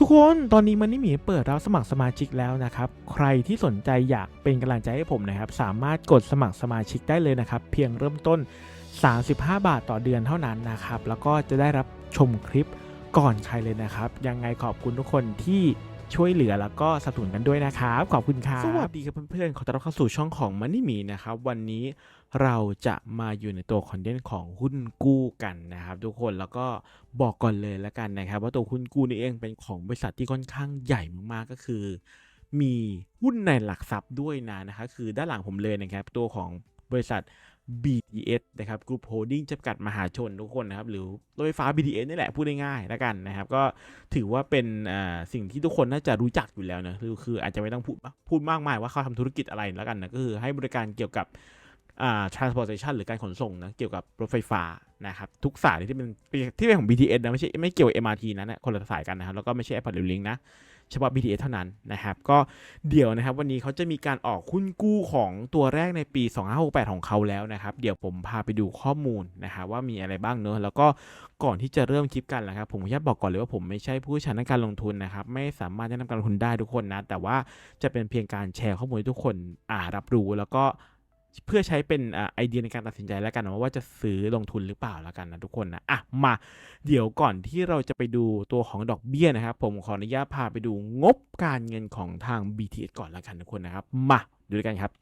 ทุกคนตอนนี้มันนี่หมีเปิดรับสมัครสมาชิกแล้วนะครับ ใครที่สนใจอยากเป็นกำลังใจให้ผมนะครับ สามารถกดสมัครสมาชิกได้เลยนะครับ เพียงเริ่มต้น 35 บาทต่อเดือนเท่านั้นนะครับ แล้วก็จะได้รับชมคลิปก่อนใครเลยนะครับ ยังไงขอบคุณทุกคนที่ ช่วยเหลือแล้วก็สนับสนุนกันด้วยนะครับ ขอบคุณครับสวัสดีครับเพื่อนๆ ขอต้อนรับเข้าสู่ช่องของมันนี่มีนะครับ วันนี้เราจะมาอยู่ในตัวคอนเทนต์ของหุ้นกู้กันนะครับ ทุกคนแล้วก็บอกก่อนเลยแล้วกันนะครับ ว่าตัวหุ้นกู้นี่เองเป็นของบริษัทที่ค่อนข้างใหญ่มากๆก็คือ มีหุ้นในหลักทรัพย์ด้วยนะนะครับคือด้านหลังผมเลยนะครับตัวของบริษัท BTS นะครับกรุ๊ปโฮลดิ้งจำกัดมหาชนทุกคนนะครับ หรือรถไฟฟ้า BTS นี่แหละพูดง่ายๆแล้วกันนะครับ ก็ถือว่าเป็นสิ่งที่ทุกคนน่าจะรู้จักอยู่แล้วนะคือคืออาจจะไม่ต้องพูดพูดมากมายว่าเขาทำธุรกิจอะไรแล้วกันนะก็คือให้บริการเกี่ยวกับอ่า transportation หรือการขนส่งนะเกี่ยวกับรถไฟฟ้านะครับทุกสายที่เป็นที่เป็นของ BTS นะไม่ใช่ไม่เกี่ยวกับ MRT นะนะคนละสายกันนะครับแล้วก็ไม่ใช่ Airport Rail Link นะ เฉพาะ BTS เท่านั้นนะครับ ก็เดี๋ยวนะครับวันนี้เขาจะมีการออกหุ้นกู้ของตัวแรกในปี 2568 ของเขาแล้วนะครับ เดี๋ยวผมพาไปดูข้อมูลนะครับว่ามีอะไรบ้างเนอะแล้วก็ก่อนที่จะเริ่มคลิปกันนะครับ ผมขออนุญาตบอกก่อนเลยว่าผมไม่ใช่ผู้เชี่ยวชาญด้านการลงทุนนะครับ ไม่สามารถแนะนำการลงทุนได้ทุกคนนะ แต่ว่าจะเป็นเพียงการแชร์ข้อมูลให้ทุกคนอ่ารับรู้แล้วก็ เพื่อใช้เป็นไอเดียในการตัดสินใจแล้วกันว่าจะซื้อลงทุนหรือเปล่าแล้วกันนะทุกคนนะอะมาเดี๋ยวก่อนที่เราจะไปดูตัวของดอกเบี้ยนะครับ ผมขออนุญาตพาไปดูงบการเงินของทาง BTS ก่อนและกันทุกคนนะครับ มาดูด้วยกันครับ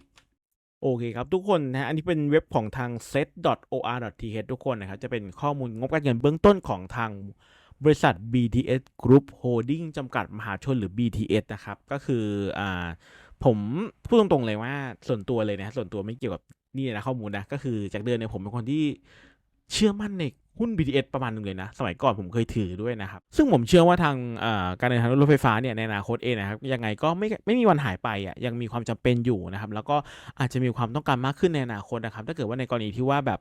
โอเคครับ ทุกคนนะฮะอันนี้เป็นเว็บของทาง set.or.th ทุกคนนะครับ จะเป็นข้อมูลงบการเงินเบื้องต้นของทางบริษัท BTS Group Holding จำกัดมหาชนหรือ BTS นะครับ ก็คืออ่า ผมพูดตรงๆเลยว่าส่วนตัวเลยนะส่วนตัวไม่เกี่ยวกับนี่นะข้อมูลนะก็คือจากเดิมเนี่ยผมเป็นคนที่เชื่อมั่นในหุ้น BTS ประมาณนึงเลยนะ สมัยก่อนผมเคยถือด้วยนะครับ ซึ่งผมเชื่อว่าทางการเดินทางรถไฟฟ้าเนี่ยในอนาคตเองนะครับ ยังไงก็ไม่ไม่มีวันหายไปอะยังมีความจำเป็นอยู่นะครับ แล้วก็อาจจะมีความต้องการมากขึ้นในอนาคตนะครับ ถ้าเกิดว่าในกรณีที่ว่าแบบ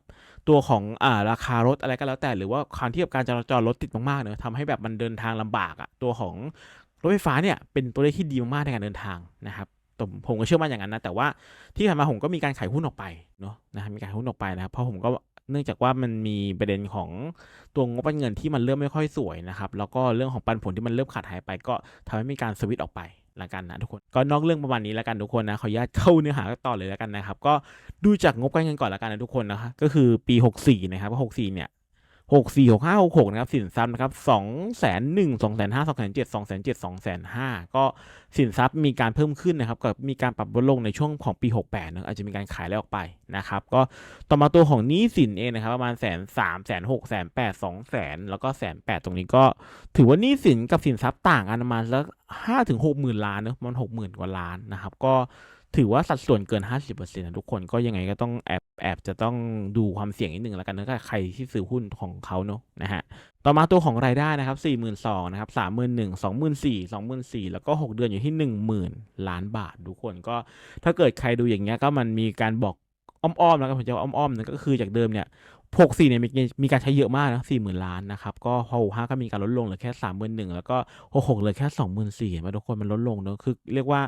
ตัวของอาราคารถอะไรก็แล้วแต่ หรือว่าความที่กับการจราจรรถติดมากๆเนอะทำให้แบบมันเดินทางลำบากอะตัวของรถไฟฟ้าเนี่ยเป็นตัวเลขที่ดีมากในการเดินทางนะครับ ผมผมก็เชื่อมั่นอย่างนั้นนะ แต่ว่าที่ผ่านมาผมก็มีการขายหุ้นออกไปเนาะนะมีการขายหุ้นออกไปนะครับ เพราะผมก็เนื่องจากว่ามันมีประเด็นของตัวงบเงินที่มันเริ่มไม่ค่อยสวยนะครับ แล้วก็เรื่องของปันผลที่มันเริ่มขาดหายไป ก็ทำให้มีการสวิตช์ออกไปละกันนะทุกคนก็นอกเรื่องประมาณนี้ล้วกันทุกคนนะขออนุญาตเข้าเนื้อหาต่อเลยล้วกันนะครับ ก็ดูจากงบการเงินก่อนละกันนะทุกคนนะคะก็คือปี 64 นะครับว่า64 เนี่ย หกสี่หกห้าหกหกนะครับ สินทรัพย์นะครับสองแสนหนึ่งสองแสนห้าสองแสนเจ็ดสองแสนเจ็ดสองแสนห้าก็สินทรัพย์มีการเพิ่มขึ้นนะครับกับมีการปรับลดลงในช่วงของปีหกแปดนะอาจจะมีการขายแล้วออกไปนะครับ ก็ต่อมาตัวของหนี้สินเองนะครับ ประมาณแสนสามแสนหกแสนแปดสองแสนแล้วก็แสนแปดตรงนี้ก็ ถือว่าหนี้สินกับสินทรัพย์ต่างกันประมาณสักห้าถึงหกหมื่นล้านเนอะมันหกหมื่นกว่าล้านนะครับ ก็ ถือว่าสัดส่วนเกิน 50%นะทุกคนก็ยังไงก็ต้องแอบแอบจะต้องดูความเสี่ยงนิดหนึ่งแล้วกันนะครับใครที่ซื้อหุ้นของเขาเนอะนะฮะต่อมาตัวของรายได้นะครับ4 2 0 0 0นะครับ31,000 24,000 24,000 แล้วก็ 6 เดือนอยู่ที่ 10,000 ล้านบาททุกคนก็ถ้าเกิดใครดูอย่างเงี้ยก็มันมีการบอกอ้อมๆแล้วก็ผมจะว่าอ้อมๆนั่นก็คือจากเดิมเนี่ย หกสี่เนี่ยมีมีการใช้เยอะมากนะสี่หมื่นล้านนะครับ ก็พอหกห้าก็มีการลดลงเหลือแค่สามหมื่นหนึ่งแล้วก็หกหกเหลือแค่สองหมื่นสี่มาทุกคนมันลดลงเนอะคือ เรียกว่า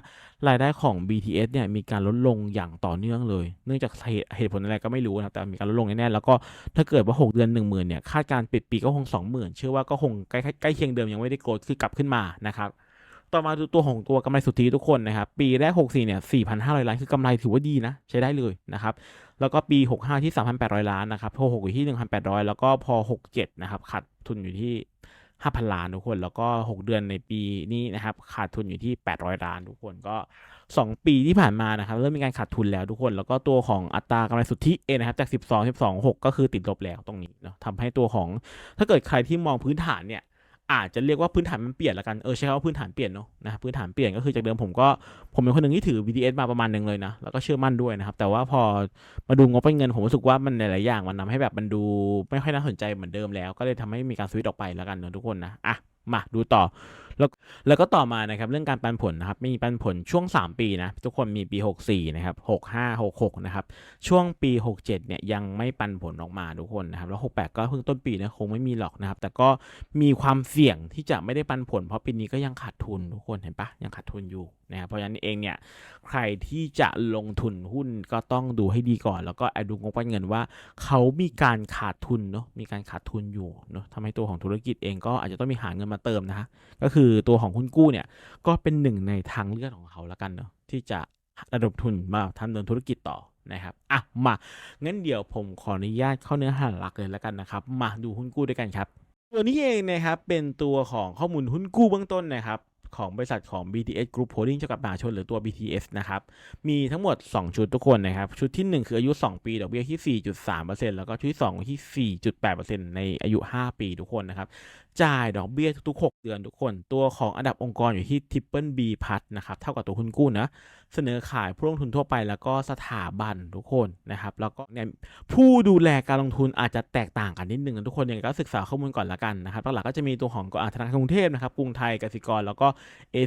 รายได้ของ BTS เนี่ยมีการลดลงอย่างต่อเนื่องเลย เนื่องจากเหตุเหตุผลอะไรก็ไม่รู้นะแต่มีการลดลงแน่ๆแล้วก็ถ้าเกิดว่า 6 เดือน 1 0,000เนี่ยคาดการปิดปีก็คง 20,000 เชื่อว่าก็คงใกล้ใกล้เคียงเดิมยังไม่ได้โกรธคือกลับขึ้นมานะครับ ต่อมาดูตัวของตัวกำไรสุทธิทุกคนนะครับ ปีแรก 64 เนี่ย 4,500 ล้าน คือกำไรถือว่าดีนะ ใช้ได้เลยนะครับ แล้วก็ปี 65 ที่ 3,800 ล้านนะครับพอ6อยู่ที่ 1,800 แล้วก็พอ 67 นะครับ ขาดทุนอยู่ที่ 5,000 ล้านทุกคน แล้วก็ 6 เดือนในปีนี้นะครับ ขาดทุนอยู่ที่ 800 ล้านทุกคนก็ 2 ปีที่ผ่านมานะครับ เริ่มมีการขาดทุนแล้วทุกคน แล้วก็ตัวของอัตรากำไรสุทธิเองนะครับ จาก 12 12 6 ก็คือติดลบแล้วตรงนี้เนาะทำให้ตัวของ ถ้าเกิดใครที่มองพื้นฐานเนี่ย อาจจะเรียกว่าพื้นฐานมันเปลี่ยนละกัน เออใช้คำว่าพื้นฐานเปลี่ยนเนาะนะพื้นฐานเปลี่ยนก็คือจากเดิมผมก็ผมเป็นคนหนึ่งที่ถือ BTS มาประมาณหนึ่งเลยนะ แล้วก็เชื่อมั่นด้วยนะครับ แต่ว่าพอมาดูงบเป็นเงินผมรู้สึกว่ามันหลายๆอย่างมันทำให้แบบมันดูไม่ค่อยน่าสนใจเหมือนเดิมแล้ว ก็เลยทำให้มีการสวิตออกไปแล้วกันเนาะทุกคนนะ อะ มาดูต่อ แล้วแล้วก็ต่อมานะครับเรื่องการปันผลนะครับมีปันผลช่วง 3 ปีนะทุกคนมีปี 64นะครับ65 66นะครับช่วงปี 67เนี่ยยังไม่ปันผลออกมาทุกคนนะครับแล้ว 68 ก็เพิ่งต้นปีนะคงไม่มีหรอกนะครับ แต่ก็มีความเสี่ยงที่จะไม่ได้ปันผล เพราะปีนี้ก็ยังขาดทุนทุกคนเห็นปะยังขาดทุนอยู่นะครับเพราะฉะนั้นเองเนี่ยใครที่จะลงทุนหุ้นก็ต้องดูให้ดีก่อน แล้วก็ดูงบการเงินว่า เขามีการขาดทุนเนาะมีการขาดทุนอยู่เนาะทำให้ตัวของธุรกิจเองก็อาจจะต้องมีหาเงินมาเติมนะฮะก็คือคือตัวของคุณกู้เนี่ย ก็เป็นหนึ่งในทางเลือกของเขาละกันเนาะที่จะระดมทุนมาทำเดินธุรกิจต่อนะครับอะมางั้นเดี๋ยวผมขออนุญาตเข้าเนื้อหาหลักเลยละกันนะครับ มาดูหุ้นกู้ด้วยกันครับ ตัวนี้เองนะครับเป็นตัวของข้อมูลหุ้นกู้เบื้องต้นนะครับ ของบริษัทของ BTS Group Holding จำกัดมหาชนหรือตัว BTS นะครับ มีทั้งหมด 2 ชุดทุกคนนะครับ ชุดที่ 1 คืออายุ 2 ปีดอกเบี้ยที่ 4.3%แล้วก็ชุดที่2ที่ 4.8%ในอายุ 5 ปีทุกคนนะครับ จ่ายดอกเบี้ยทุกๆ 6 เดือนทุกคน ตัวของอันดับองค์กรอยู่ที่ Triple B พัทนะครับเท่ากับตัวหุ้นกู้นะ เสนอขายผู้ลงทุนทั่วไปแล้วก็สถาบันทุกคนนะครับ แล้วก็เนี่ยผู้ดูแลการลงทุนอาจจะแตกต่างกันนิดนึงทุกคนยังไงก็ศึกษาข้อมูลก่อนละกันนะครับหลักๆก็จะมีตัวของธนาคารกรุงเทพนะครับกรุงไทยกสิกรแล้วก็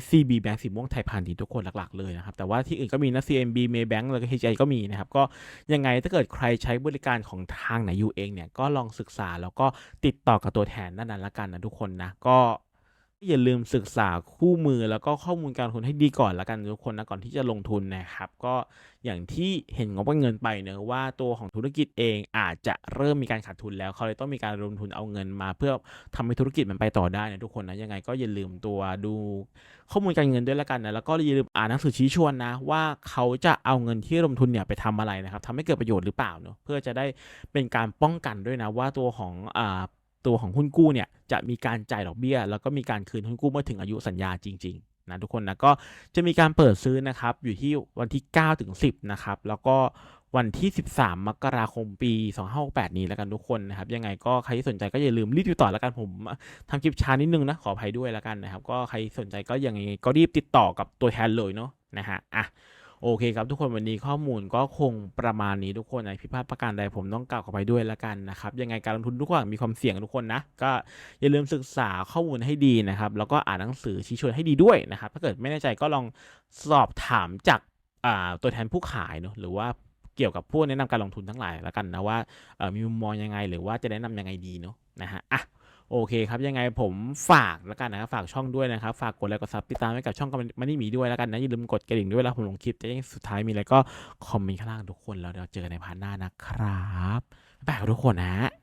SCB Bank สีม่วงไทยพาณิชย์ทุกคนหลักๆเลยนะครับ แต่ว่าที่อื่นก็มีนะ CMB Maybank แล้วก็ HI ก็มีนะครับ ก็ยังไงถ้าเกิดใครใช้บริการของทางไหนอยู่เองเนี่ยก็ลองศึกษาแล้วก็ติดต่อกับตัวแทนนั่นนั้นละกันนะทุกคนนะก็ อย่าลืมศึกษาคู่มือแล้วก็ข้อมูลการลงทุนให้ดีก่อนละกันทุกคนนะก่อนที่จะลงทุนนะครับ ก็อย่างที่เห็นงบเงินไปเนอะว่าตัวของธุรกิจเองอาจจะเริ่มมีการขาดทุนแล้วเขาเลยต้องมีการลงทุนเอาเงินมา เพื่อทำให้ธุรกิจมันไปต่อได้นะทุกคนนะยังไงก็อย่าลืมตัวดูข้อมูลการเงินด้วยละกันนะแล้วก็อย่าลืมอ่านหนังสือชี้ชวนนะ ว่าเขาจะเอาเงินที่ลงทุนเนี่ยไปทำอะไรนะครับทำให้เกิดประโยชน์หรือเปล่าเนอะเพื่อจะได้เป็นการป้องกันด้วยนะว่าตัวของอ่า ตัวของหุ้นกู้เนี่ยจะมีการจ่ายดอกเบี้ย แล้วก็มีการคืนหุ้นกู้เมื่อถึงอายุสัญญาจริงๆนะทุกคนนะก็จะมีการเปิดซื้อนะครับอยู่ที่วันที่9ถึง10นะครับแล้วก็วันที่ 13 มกราคมปี 2568 นี้แล้วกันทุกคนนะครับ ยังไงก็ใครที่สนใจก็อย่าลืมรีบติดต่อแล้วกันผมทำคลิปช้านิดนึงนะ ขออภัยด้วยแล้วกันนะครับ ก็ใครสนใจก็ยังไงก็รีบติดต่อกับตัวแทนเลยเนาะนะฮะอะ โอเคครับทุกคนวันนี้ข้อมูลก็คงประมาณนี้ทุกคนในผิพาดประการใดผมต้องกล่าวขอไปด้วยละกันนะครับยังไงการลงทุนทุกอย่างมีความเสี่ยงทุกคนนะก็อย่าลืมศึกษาข้อมูลให้ดีนะครับแล้วก็อ่านหนังสือชี้ชวนให้ดีด้วยนะครับถ้าเกิดไม่แน่ใจก็ลองสอบถามจากตัวแทนผู้ขายเนอะหรือว่าเกี่ยวกับผู้แนะนำการลงทุนทั้งหลายละกันนะว่ามีมุมมองยังไงหรือว่าจะแนะนำยังไงดีเนาะนะฮะอะ โอเคครับ ยังไงผมฝากแล้วกันนะครับ ฝากช่องด้วยนะครับ ฝากกดไลค์กดซับติดตามให้กับช่องมันนี่มีด้วยแล้วกันนะ อย่าลืมกดกระดิ่งด้วยแล้วผมลงคลิปจะยังสุดท้ายมีอะไรก็คอมเมนต์ข้างล่างทุกคนแล้วเดี๋ยวเจอกันในพาร์ทหน้านะครับบ๊ายบายครับทุกคนนะ